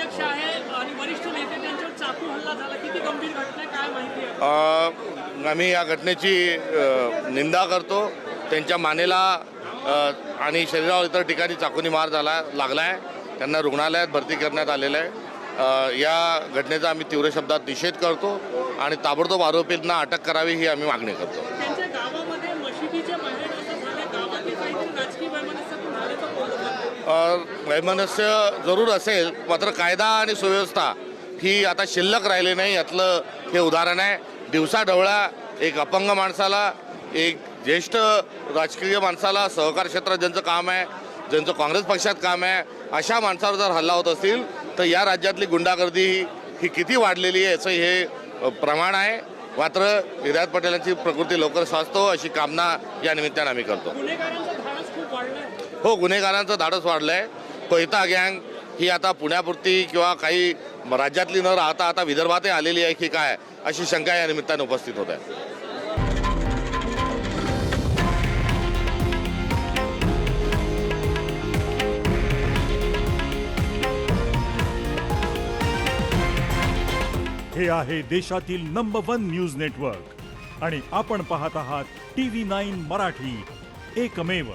अध्यक्ष आहे आणि वरिष्ठ नेते त्यांच्यावर चाकू हल्ला झाला. किती गंभीर घटना काय माहिती आहे? आम्ही या घटनेची निंदा करतो. त्यांच्या मानेला आणि शरीरावर इतर ठिकाणी चाकूनी मार झाला लागला आहे त्यांना रुग्णालयात भरती करण्यात आलेलं आहे. या घटनेचा आम्ही तीव्र शब्दात निषेध करतो आणि ताबडतोब आरोपींना अटक करावी ही आम्ही मागणी करतो. वैमनस्य जरूर असेल मात्र कायदा आणि सुव्यवस्था ही आता शिल्लक राहिली नाही यातलं हे उदाहरण आहे. दिवसा ढवळा एक अपंग माणसाला एक ज्येष्ठ राजकीय माणसाला सहकार क्षेत्रात ज्यांचं काम आहे ज्यांचं काँग्रेस पक्षात काम आहे अशा माणसावर जर हल्ला होत असतील तर या राज्यातली गुंडागर्दी ही- ही किती वाढलेली आहे याचं हे प्रमाण आहे. मात्र विराज पटेलांची प्रकृती लवकर स्वास्थो अशी कामना या निमित्तानं आम्ही करतो. हो गुन्हेगारांचं धाडस वाढलं आहे कोयता गँग ही आता पुण्यापुरती किंवा काही राज्यातली न राहता आता विदर्भातही आलेली आहे की काय अशी शंका या निमित्ताने उपस्थित होत आहे. हे आहे देशातील नंबर वन न्यूज नेटवर्क आणि आपण पाहत आहात टी व्ही नाईन मराठी. एकमेव.